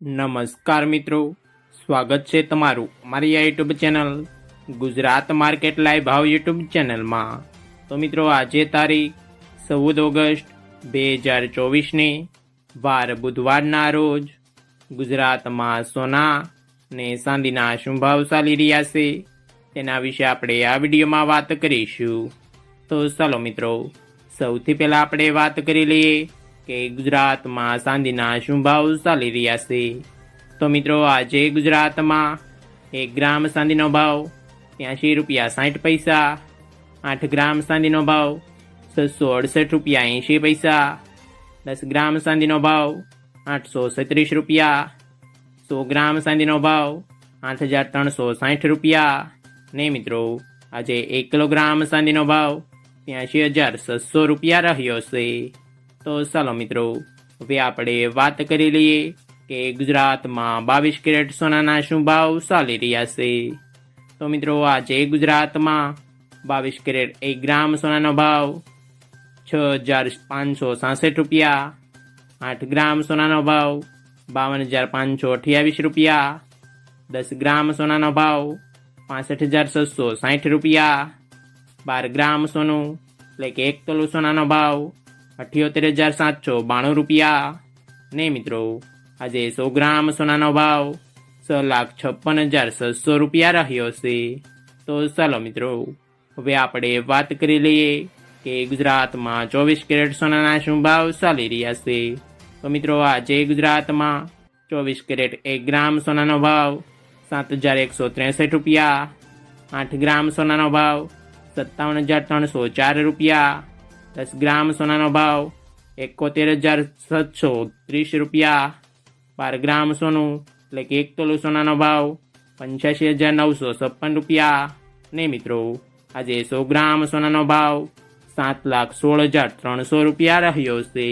નમસ્કાર મિત્રો. સ્વાગત છે તમારું મારી આ YouTube channel Gujarat market live ભાવ યુટ્યુબ ચેનલમાં તો મિત્રો, આજે તારીખ ચૌદ ઓગસ્ટ બે હજાર ચોવીસની વાર બુધવારના રોજ ગુજરાતમાં સોના ને ચાંદીના શું ભાવ ચાલી રહ્યા છે તેના વિશે આપણે આ વિડીયોમાં વાત કરીશું. તો ચાલો મિત્રો, સૌથી પહેલાં આપણે વાત કરી લઈએ કે ગુજરાતમાં ચાંદીના શું ભાવ ચાલી રહ્યા છે. તો મિત્રો, આજે ગુજરાતમાં એક ગ્રામ ચાંદીનો ભાવ ત્યાંશી રૂપિયા સાઠ પૈસા, આઠ ગ્રામ ચાંદીનો ભાવ છસો અડસઠ રૂપિયા એંશી પૈસા, દસ ગ્રામ ચાંદીનો ભાવ આઠસો છત્રીસ રૂપિયા, સો ગ્રામ ચાંદીનો ભાવ આઠ હજાર ત્રણસો સાઠ રૂપિયા. ને મિત્રો, આજે એક કિલોગ્રામ ચાંદીનો ભાવ ત્યાંશી હજાર છસો રૂપિયા રહ્યો છે. તો ચાલો મિત્રો, હવે આપણે વાત કરી લઈએ કે ગુજરાતમાં બાવીસ કેરેટ સોનાના શું ભાવ ચાલી રહ્યા છે. તો મિત્રો, આજે ગુજરાતમાં બાવીસ કેરેટ એક ગ્રામ સોનાનો ભાવ છ હજાર પાંચસો સાસઠ રૂપિયા, આઠ ગ્રામ સોનાનો ભાવ બાવન હજાર પાંચસો અઠ્યાવીસ રૂપિયા, દસ ગ્રામ સોનાનો ભાવ પાસઠ હજાર છસો સાઠ રૂપિયા, બાર ગ્રામ સોનું, એટલે કે એક તોલું સોનાનો ભાવ અઠ્યોતેર હજાર સાતસો બાણું રૂપિયા. ને મિત્રો, આજે સો ગ્રામ સોનાનો ભાવ છ લાખ છપ્પન હજાર છસો રૂપિયા રહ્યો છે. તો ચાલો મિત્રો, હવે આપણે વાત કરી લઈએ કે ગુજરાતમાં ચોવીસ કેરેટ સોનાના શું ભાવ ચાલી રહ્યા છે. તો મિત્રો, આજે ગુજરાતમાં ચોવીસ કેરેટ એક ગ્રામ સોનાનો ભાવ સાત હજાર એકસો ત્રેસઠ રૂપિયા. આઠ ગ્રામ સોનાનો ભાવ સત્તાવન હજાર ત્રણસો ચાર રૂપિયા. દસ ગ્રામ સોનાનો ભાવ એકોતેર હજાર સાતસો ત્રીસ રૂપિયા. બાર ગ્રામ સોનું એટલે કે એક તોલું સોનાનો ભાવ પંચ્યાસી હજાર નવસો છપ્પન રૂપિયા. ને મિત્રો, આજે સો ગ્રામ સોનાનો ભાવ સાત લાખ સોળ હજાર ત્રણસો રૂપિયા રહ્યો છે.